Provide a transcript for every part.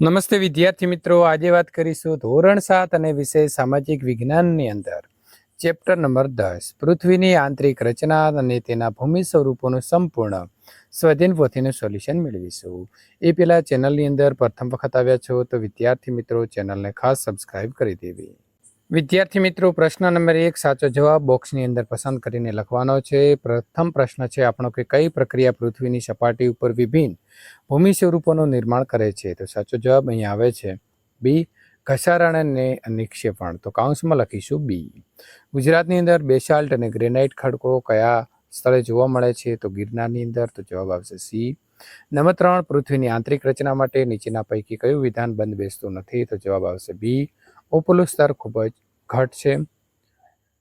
નમસ્તે વિદ્યાર્થી મિત્રો, આજે વાત કરીશું ધોરણ સાત અને વિષય સામાજિક વિજ્ઞાનની અંદર. ચેપ્ટર નંબર દસ, પૃથ્વીની આંતરિક રચના અને તેના ભૂમિ સ્વરૂપોનું સંપૂર્ણ સ્વાધીન પોથીનું સોલ્યુશન મેળવીશું. એ પહેલાં ચેનલની અંદર પ્રથમ વખત આવ્યા છો તો વિદ્યાર્થી મિત્રો, ચેનલને ખાસ સબસ્ક્રાઈબ કરી દેવી. વિદ્યાર્થી મિત્રો, પ્રશ્ન નંબર એક, સાચો જવાબ બોક્સની અંદર પસંદ કરીને લખવાનો છે. પ્રથમ પ્રશ્ન છે આપણો કે કઈ પ્રક્રિયા પૃથ્વીની સપાટી ઉપર વિભિન્ન ભૂમિ સ્વરૂપોનું નિર્માણ કરે છે? તો સાચો જવાબ અહીં આવે છે બી ઘસારણ અને નિક્ષેપણ. તો કાઉન્સમાં લખીશું બી. ગુજરાતની અંદર બેસાલ્ટ અને ગ્રેનાઇટ ખડકો કયા સ્થળે જોવા મળે છે? તો ગિરનારની અંદર તો જવાબ આવશે સી. નંબર ત્રણ, પૃથ્વીની આંતરિક રચના માટે નીચેના પૈકી કયું વિધાન બંધ બેસતું નથી? તો જવાબ આવશે બી ઉપલું સ્તર ખૂબ જ ઘટ છે.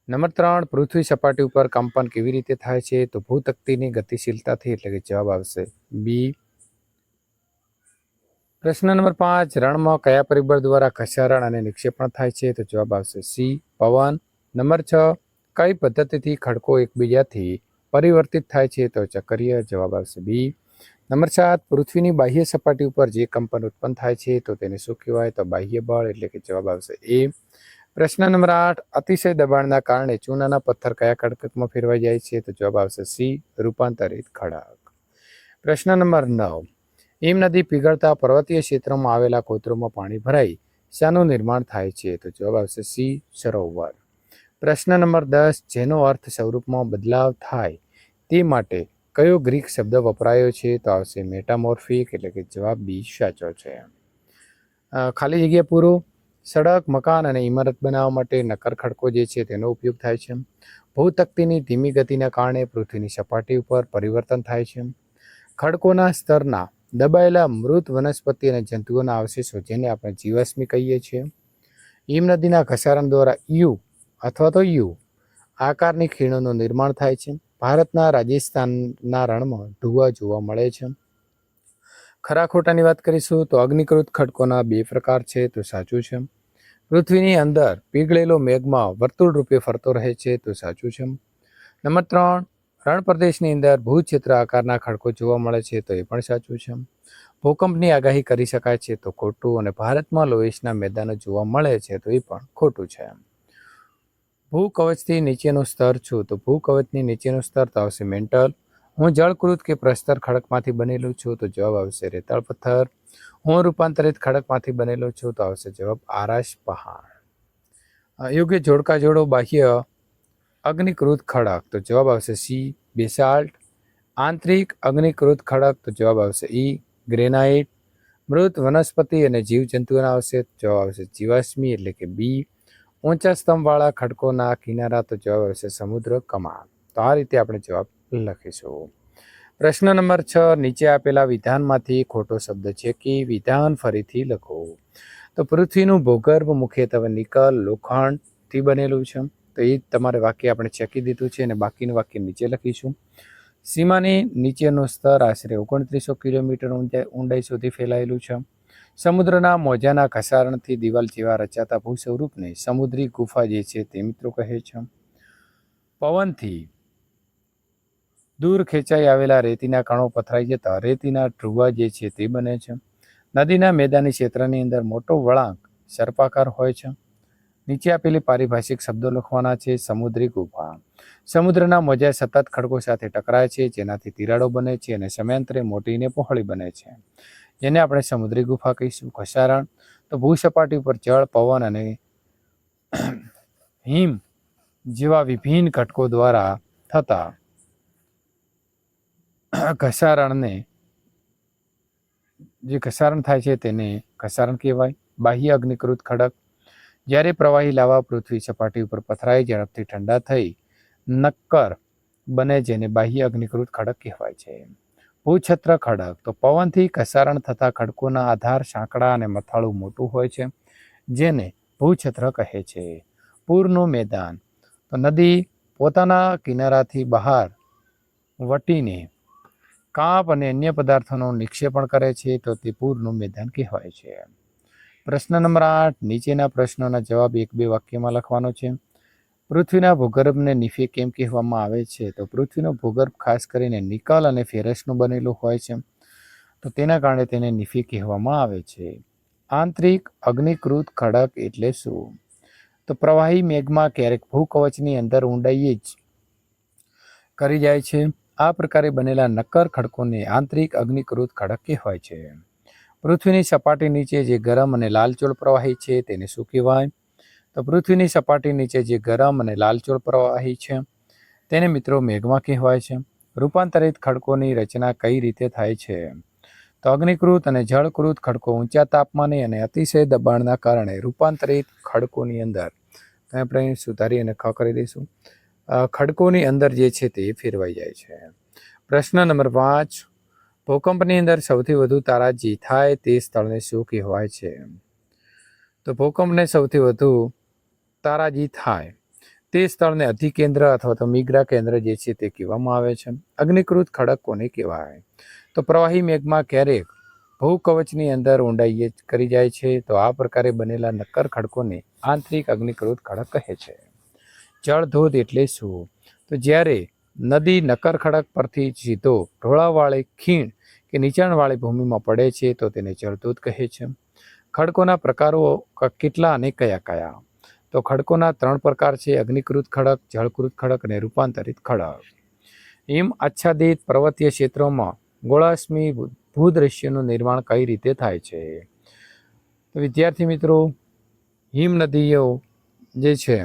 નંબર ત્રણ, પૃથ્વી સપાટી ઉપર કંપન કેવી રીતે થાય છે? તો ભૂતક્તિની ગતિશીલતાથી એટલે કે જવાબ આવશે બી. પ્રશ્ન નંબર પાંચ, રણમાં કયા પરિબળ દ્વારા ઘસારણ અને નિક્ષેપણ થાય છે? તો જવાબ આવશે સી, પવન. નંબર છ, કઈ પદ્ધતિથી ખડકો એકબીજાથી પરિવર્તિત થાય છે? તો ચક્રીય જવાબ આવશે બી. નંબર સાત, પૃથ્વીની બાહ્ય સપાટી ઉપર જે કંપન ઉત્પન્ન થાય છે, તો તેને શું કહેવાય? તો બાહ્ય બળ, એટલે કે જવાબ આવશે એ. પ્રશ્ન નંબર આઠ, અતિશય દબાણના કારણે ચૂનાના પથ્થર કયા ખડકમાં ફેરવાઈ જાય છે? તો જવાબ આવશે સી, રૂપાંતરિત ખડક. પ્રશ્ન નંબર નવ, હિમ નદી પીગળતા પર્વતીય ક્ષેત્રમાં આવેલા કોતરોમાં પાણી ભરાઈ શાનું નિર્માણ થાય છે? તો જવાબ આવશે સી, સરોવર. પ્રશ્ન નંબર દસ, જેનો અર્થ સ્વરૂપમાં બદલાવ થાય તે માટે કયો ગ્રીક શબ્દ વપરાયો છે? તો આવશે મેટામોર્ફિક, એટલે કે જવાબ બી સાચો છે. ખાલી જગ્યા પૂરો. સડક, મકાન અને ઇમારત બનાવવા માટે નક્કર ખડકો જે છે તેનો ઉપયોગ થાય છે. ભૂતકતીની ધીમી ગતિના કારણે પૃથ્વીની સપાટી ઉપર પરિવર્તન થાય છે. ખડકોના સ્તરના દબાયેલા મૃત વનસ્પતિ અને જંતુઓના અવશેષો જેને આપણે જીવાશ્મી કહીએ છીએ. હિમ નદીના ઘસારણ દ્વારા યુ અથવા તો યુ આકારની ખીણોનું નિર્માણ થાય છે. ભારતના રાજસ્થાનના રણમાં ઢુવા જોવા મળે છે. ખરા ખોટાની વાત કરીશું તો અગ્નિકૃત ખડકોના બે પ્રકાર છે તો સાચું છે. પૃથ્વીની અંદર પીગળેલો મેઘમાં વર્તુળ રૂપે ફરતો રહે છે તો સાચું છે. નંબર ત્રણ, રણ પ્રદેશની અંદર ભૂક્ષેત્ર આકારના ખડકો જોવા મળે છે તો એ પણ સાચું છે. ભૂકંપની આગાહી કરી શકાય છે તો ખોટું અને ભારતમાં લોહીસના મેદાનો જોવા મળે છે તો એ પણ ખોટું છે. ભૂકવચથી નીચેનું સ્તર છું, તો ભૂકવચની નીચેનું સ્તર તો આવશે મેન્ટલ. હું જળકૃત કે પ્રસ્તર ખડકમાંથી બનેલું છું, તો જવાબ આવશે રેતાળ પથ્થર. હું રૂપાંતરિત ખડકમાંથી બનેલો છું, તો આવશે જવાબ આરાશ પહાડ. યોગ્ય જોડકા જોડો, બાહ્ય અગ્નિકૃત ખડક, તો જવાબ આવશે સી, બેસાલ્ટ. આંતરિક અગ્નિકૃત ખડક, તો જવાબ આવશે ઈ, ગ્રેનાઇટ. મૃત વનસ્પતિ અને જીવજંતુઓના આવશે જવાબ આવશે જીવાશ્મી, એટલે કે બી. ઊંચા સ્તંભવાળા ખડકોના કિનારા તો જવાબ આવશે સમુદ્ર કમાન તો આ રીતે આપણે જવાબ લખીશું. પ્રશ્ન નંબર છ, નીચે આપેલા વિધાનમાંથી ખોટો શબ્દ છે કે વિધાન ફરીથી લખો? તો પૃથ્વીનું ભૂગર્ભ મુખ્યત્વે નિકલ લોખંડથી બનેલું છે. તો એ તમારે વાક્ય આપણે ચેકી દીધું છે અને બાકીનું વાક્ય નીચે લખીશું. સીમાની નીચેનું સ્તર આશરે ઓગણત્રીસો કિલોમીટર ઊંચાઈ, ઊંડાઈ સુધી ફેલાયેલું છે. સમુદ્રના મોજાના ઘસારણથી દિવાલ જેવા રચાતા ભૂ સ્વરૂપને સમુદ્રી ગુફા જે છે તે મિત્રો કહે છે. પવનથી દૂર ખેંચાઈ આવેલા રેતીના કણો પથરાઈ જતા રેતીના ધ્રુવા જે છે તે બને છે. નદીના મેદાની ક્ષેત્રની અંદર મોટો વળાંક સર્પાકાર હોય છે. નીચે આપેલી પારિભાષિક શબ્દો લખવાના છે, સમુદ્રી ગુફા. સમુદ્રના મોજા સતત ખડકો સાથે ટકરાય છે, જેનાથી તિરાડો બને છે અને સમયાંતરે મોટીને પહોળી બને છે. જેને આપણે સમુદ્રી ગુફા કહીશું, ઘસારણ. તો ભૂસપાટી ઉપર જળ, પવન અને હિમ જેવા વિભિન્ન ઘટકો દ્વારા થતા ઘસારણને જે ઘસારણ થાય છે તેને ઘસારણ કહેવાય. બાહ્ય અગ્નિકૃત ખડક. જ્યારે પ્રવાહી લાવા પૃથ્વી સપાટી ઉપર પથરાઈ ઝડપથી ઠંડા થઈ, નક્કર બને જેને બાહ્ય અગ્નિકૃત ખડક કહેવાય છે. ભૂછત્ર ખડક. તો પવનથી ઘસારણ થતા ખડકોના આધાર, સાંકડા અને મથાળું મોટું હોય છે, જેને ભૂછત્ર કહે છે. પૂરનું મેદાન. તો નદી પોતાના કિનારાથી બહાર વટીને કાપ અને અન્ય પદાર્થોનો નિક્ષેપણ કરે છે, તો તે પૂરનું મેદાન કહેવાય છે. પ્રશ્ન નંબર આઠ. નીચેના પ્રશ્નોના જવાબ એક બે વાક્યમાં લખવાનો છે. પૃથ્વીના ભૂગર્ભને નિફે કેમ કહેવામાં આવે છે? તો પૃથ્વીનો ભૂગર્ભ ખાસ કરીને નિકલ અને ફેરસનું બનેલું હોય છે. તો તેના કારણે તેને નિફે કહેવામાં આવે છે. આંતરિક અગ્નિકૃત ખડક એટલે શું? તો પ્રવાહી મેઘમાં ક્યારેક ભૂકવચની અંદર ઊંડાઈએ જ કરી જાય છે. આ પ્રકારે બનેલા નક્કર ખડકોને આંતરિક અગ્નિકૃત ખડક કહેવાય છે. પૃથ્વીની સપાટી નીચે જે ગરમ અને લાલચોળ પ્રવાહી છે તેને શું કહેવાય? તો પૃથ્વીની સપાટી નીચે જે ગરમ અને લાલચોળ પ્રવાહી છે, તેને મિત્રો મેઘમાં કહેવાય છે. રૂપાંતરિત ખડકોની રચના કઈ રીતે થાય છે? તો અગ્નિકૃત અને જળકૃત ખડકો ઊંચા તાપમાને અને અતિશય દબાણના કારણે રૂપાંતરિત ખડકોની અંદર આપણે સુધારી અને ખ કરી દઈશું. ખડકોની અંદર જે છે તે ફેરવાઈ જાય છે. પ્રશ્ન નંબર પાંચ, ભૂકંપની અંદર સૌથી વધુ તારાજી થાય તે સ્થળને શું કહેવાય છે? તો ભૂકંપને સૌથી વધુ તારાજી થાય. તે સ્થળને અધિકેન્દ્ર અથવા તો મિગ્રા કેન્દ્ર જે છે તે કહેવામાં આવે છે. અગ્નિકૃત ખડક કોને કહેવાય. તો પ્રવાહી મેઘમાં ક્યારેક ભૂકવચની અંદર ઊંડાઈએ કરી જાય છે, તો આ પ્રકારે બનેલા નક્કર ખડકોને આંતરિક અગ્નિકૃત ખડક કહે છે. જળધોધ એટલે શું? તો જ્યારે નદી નક્કર ખડક પરથી સીધો ઢોળાવાળી ખીણ કે નીચાણવાળી ભૂમિમાં પડે છે, તો તેને જળધોધ કહે છે. ખડકોના પ્રકારો કેટલા અને કયા કયા તો ખડકોના ત્રણ પ્રકાર છે, અગ્નિકૃત ખડક, જળકૃત ખડક અને રૂપાંતરિત ખડક. હિમ આચ્છાદિત પર્વતીય ક્ષેત્રોમાં ગોળાશ્મી ભૂદ્રશ્યનું નિર્માણ કઈ રીતે થાય છે? તો વિદ્યાર્થી મિત્રો, હિમ નદીઓ જે છે,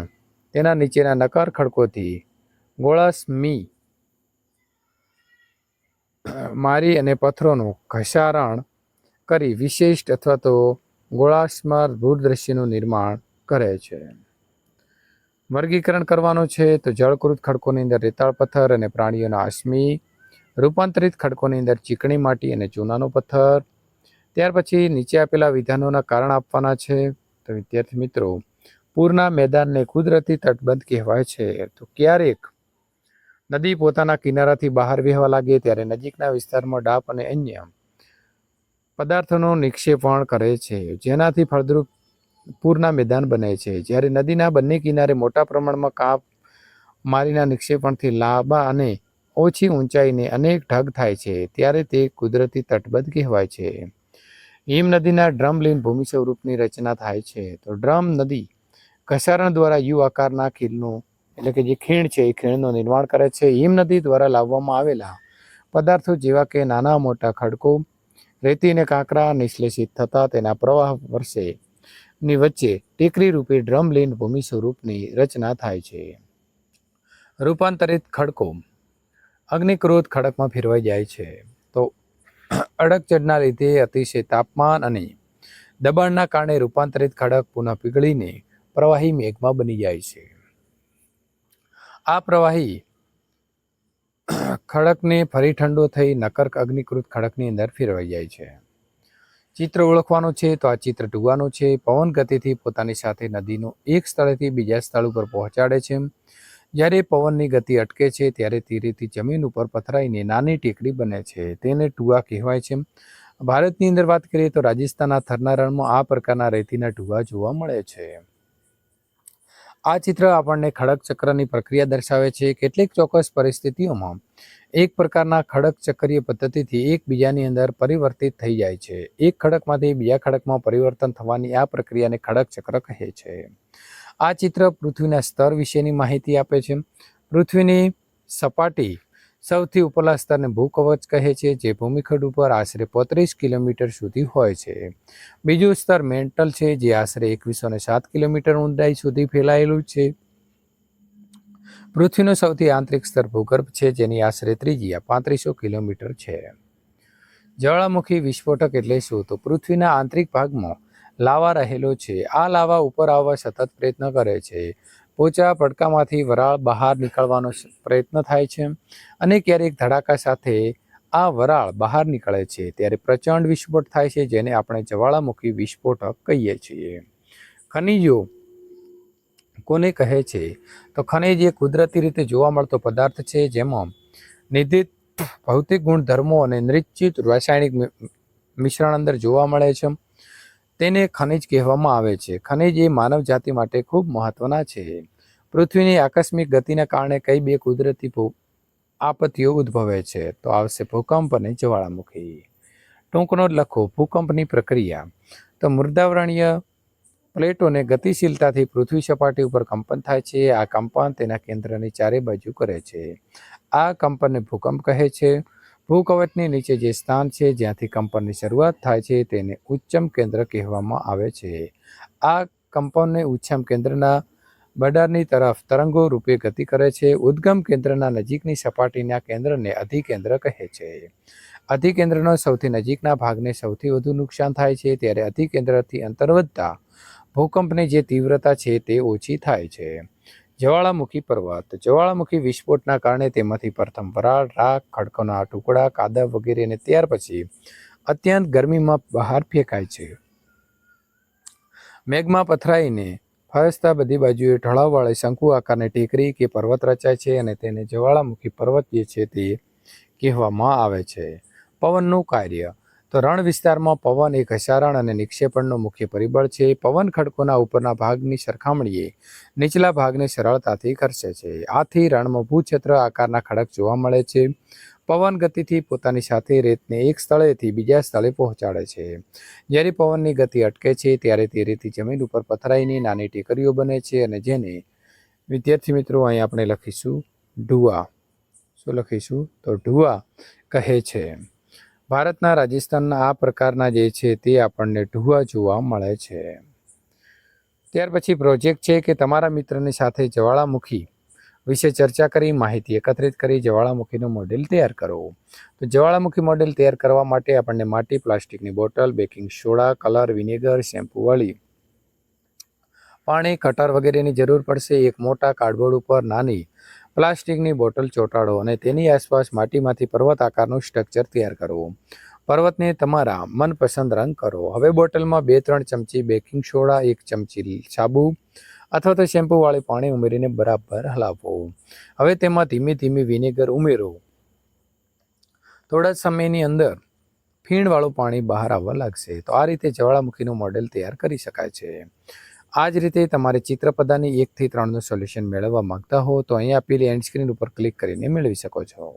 તેના નીચેના નકાર ખડકોથી ગોળાશ્મી મારી અને પથ્થરોનું ઘસારણ કરી વિશિષ્ટ અથવા તો ગોળાશ્મર ભૂદ્રશ્યનું નિર્માણ કરે છે. વર્ગીકરણ કરવાનું છે તો જળકૃત ખડકોની અંદર રેતાળ પથ્થર અને પ્રાણીઓના આશ્મિ રૂપાંતરિત ખડકોની અંદર ચીકણી માટી અને ચૂનાનો પથ્થર. ત્યાર પછી નીચે આપેલા વિધાનોના કારણ આપવાના છે. તો વિદ્યાર્થી મિત્રો, પૂરના મેદાનને કુદરતી તટબંધ કહેવાય છે. તો ક્યારેક નદી પોતાના કિનારાથી બહાર વહેવા લાગે ત્યારે નજીકના વિસ્તારમાં ડાપ અને અન્ય પદાર્થોનું નિક્ષેપણ કરે છે. જેનાથી ફળદ્રુપ પૂરના મેદાન બને છે. જ્યારે નદીના બંને કિનારે મોટા પ્રમાણમાં કાપ મારીના નિક્ષેપણથી લાંબા અને ઓછી ઊંચાઈને અનેક ઢગ થાય છે, ત્યારે તે કુદરતી તટબંધ કહેવાય છે. હિમ નદીના ડ્રમલીન ભૂમિ સ્વરૂપની રચના થાય છે. તો ડ્રમ નદી ઘસારણ દ્વારા યુ આકારના ખીલનું, એટલે કે જે ખીણ છે એ ખીણનું નિર્માણ કરે છે. હિમ નદી દ્વારા લાવવામાં આવેલા પદાર્થો જેવા કે નાના મોટા ખડકો, રેતી અને કાંકરા નિશ્લેષિત થતા તેના પ્રવાહ વર્ષે ની વચ્ચે ટેકરી રૂપે ડ્રમ ડ્રમલીન ભૂમિ સ્વરૂપની રચના થાય છે. રૂપાંતરિત ખડકો. અગ્નિક્રોધ ખડકમાં ફેરવાઈ જાય છે. તો અડકચડના લીધે અતિશય તાપમાન અને દબાણના કારણે રૂપાંતરિત ખડક પુનઃ પીગળીને પ્રવાહી મેઘમાં બની જાય છે. આ પ્રવાહી ખડકને ફરી ઠંડો થઈ નકર અગ્નિકૃત ખડકની અંદર ફેરવાઈ જાય છે. ચિત્ર ઓળખવાનું છે તો આ ચિત્ર ટુવાનું છે. પવન ગતિથી પોતાની સાથે નદીનું એક સ્થળેથી બીજા સ્થળ ઉપર પહોંચાડે છે. જ્યારે પવનની ગતિ અટકે છે ત્યારે તીરેથી જમીન ઉપર પથરાઈને નાની ટેકરી બને છે. તેને ટુવા કહેવાય છે. ભારતની અંદર વાત કરીએ તો રાજસ્થાનના થરના રણમાં આ પ્રકારના રેતીના ટુવા જોવા મળે છે. આ ચિત્ર આપણને ખડક ચક્રની પ્રક્રિયા દર્શાવે છે કેટલીક ચોક્કસ પરિસ્થિતિઓમાં એક પ્રકારના ખડક ચક્રીય પદ્ધતિથી એકબીજાની અંદર પરિવર્તિત થઈ જાય છે. એક ખડકમાંથી બીજા ખડકમાં પરિવર્તન થવાની આ પ્રક્રિયાને ખડક ચક્ર કહે છે. આ ચિત્ર પૃથ્વીના સ્તર વિશેની માહિતી આપે છે. પૃથ્વીની સપાટી સૌથી ઉપરલા સ્તરને ભૂકવચ કહે છે, જે ભૂમિખંડ ઉપર આશરે પોત્રીસ કિલોમીટર સુધી હોય છે. બીજું સ્તર મેન્ટલ છે, જે આશરે એકવીસો ને સાત કિલોમીટર ઊંડાઈ સુધી ફેલાયેલું છે. પૃથ્વીનું સૌથી આંતરિક સ્તર ભૂગર્ભ છે, જેની આશરે ત્રિજ્યા પાંત્રીસો કિલોમીટર છે. જ્વાળામુખી વિસ્ફોટક એટલે શું? તો પૃથ્વીના આંતરિક ભાગમાં લાવા રહેલો છે. આ લાવા ઉપર આવવા સતત પ્રયત્ન કરે છે. પોચા પડકામાંથી વરાળ બહાર નીકળવાનો પ્રયત્ન થાય છે અને ક્યારેક ધડાકા સાથે આ વરાળ બહાર નીકળે છે ત્યારે પ્રચંડ વિસ્ફોટ થાય છે જેને આપણે જ્વાળામુખી વિસ્ફોટક કહીએ છીએ. ખનિજો કોને કહે છે? તો ખનિજ એ કુદરતી રીતે જોવા મળતો પદાર્થ છે જેમાં નિર્ધિત ભૌતિક ગુણધર્મો અને નિશ્ચિત રાસાયણિક મિશ્રણ અંદર જોવા મળે છે. તેને ખનિજ કહેવામાં આવે છે. ખનિજ એ માનવ જાતિ માટે ખૂબ મહત્વના છે. પૃથ્વીની આકસ્મિક ગતિના કારણે કઈ બે કુદરતી આપત્તિઓ ઉદ્ભવે છે. તો આવશે ભૂકંપ અને જ્વાળામુખી. ટૂંકનો લખો, ભૂકંપની પ્રક્રિયા. તો મૃદાવરણીય પ્લેટોને ગતિશીલતાથી પૃથ્વી સપાટી ઉપર કંપન થાય છે. આ કંપન તેના કેન્દ્રની ચારે બાજુ કરે છે. આ કંપનને ભૂકંપ કહે છે. ભૂકવચની નીચે જે સ્થાન છે, જ્યાંથી કંપનની શરૂઆત થાય છે, તેને ઉચ્ચમ કેન્દ્ર કહેવામાં આવે છે. આ કંપનને ઉચ્ચમ કેન્દ્રના બડારની તરફ તરંગો રૂપે ગતિ કરે છે. ઉદ્ગમ કેન્દ્રના નજીકની સપાટીના કેન્દ્રને અધિકેન્દ્ર કહે છે. અધિકેન્દ્રનો સૌથી નજીકના ભાગને સૌથી વધુ નુકસાન થાય છે. ત્યારે અધિકેન્દ્રથી અંતર વધતા ભૂકંપની જે તીવ્રતા છે, તે ઓછી થાય છે. જ્વાળામુખી પર્વત. જ્વાળામુખી વિસ્ફોટના કારણે તેમાંથી પ્રથમ વરાળ, રાખ, ખડકોના ટુકડા, કાદવ વગેરેને ત્યાર પછી અત્યંત ગરમીમાં બહાર ફેંકાય છે. મેઘમાં પથરાઈને ફરસતા બધી બાજુએ ઢળાવવાળી શંકુ આકારની ટેકરી કે પર્વત રચાય છે અને તેને જ્વાળામુખી પર્વત જે છે તે કહેવામાં આવે છે. પવનનું કાર્ય. તો રણ વિસ્તારમાં પવન એ ઘસારણ અને નિક્ષેપણનું મુખ્ય પરિબળ છે. પવન ખડકોના ઉપરના ભાગની સરખામણીએ નીચલા ભાગને સરળતાથી ખર્ચે છે. આથી રણમાં ભૂક્ષેત્ર આકારના ખડક જોવા મળે છે. પવન ગતિથી પોતાની સાથે રેતને એક સ્થળેથી બીજા સ્થળે પહોંચાડે છે. જ્યારે પવનની ગતિ અટકે છે, ત્યારે તે રેતી જમીન ઉપર પથરાઈને નાની ટેકરીઓ બને છે અને જેને વિદ્યાર્થી મિત્રો અહીં આપણે લખીશું ઢુવા શું લખીશું? તો ઢુવા કહે છે. ભારતના રાજસ્થાનના આ પ્રકારના જે છે તે આપણને ઢુવા જોવા મળે છે. ત્યાર પછી પ્રોજેક્ટ છે કે તમારા મિત્રની સાથે જ્વાળામુખી વિશે ચર્ચા કરી, માહિતી એકત્રિત કરી, જ્વાળામુખીનું મોડેલ તૈયાર કરો. તો જ્વાળામુખી મોડેલ તૈયાર કરવા માટે આપણને માટી, પ્લાસ્ટિકની bottle, baking soda, colour, vinegar, shampoo પાણી, કટર વગેરેની જરૂર પડશે. એક મોટા કાર્ડબોર્ડ ઉપર નાની પ્લાસ્ટિકની બોટલ ચોંટાડો અને તેની આસપાસ માટીમાંથી પર્વત આકારનું સ્ટ્રક્ચર તૈયાર કરવું. પર્વતને તમારા મનપસંદ રંગ કરો. હવે બોટલમાં બે, ત્રણ ચમચી બેકિંગ સોડા, એક ચમચી સાબુ અથવા તો શેમ્પૂવાળી પાણી ઉમેરીને બરાબર હલાવો. હવે તેમાં ધીમે ધીમે વિનેગર ઉમેરો. થોડા સમયની અંદર ફીણવાળું પાણી બહાર આવવા લાગશે. તો આ રીતે જ્વાળામુખીનું મોડેલ તૈયાર કરી શકાય છે. આ જ રીતે તમારે ચિત્રપદાની એકથી ત્રણનું સોલ્યુશન મેળવવા માંગતા હો તો અહીં આપેલી એન્ડ સ્ક્રીન ઉપર ક્લિક કરીને મેળવી શકો છો.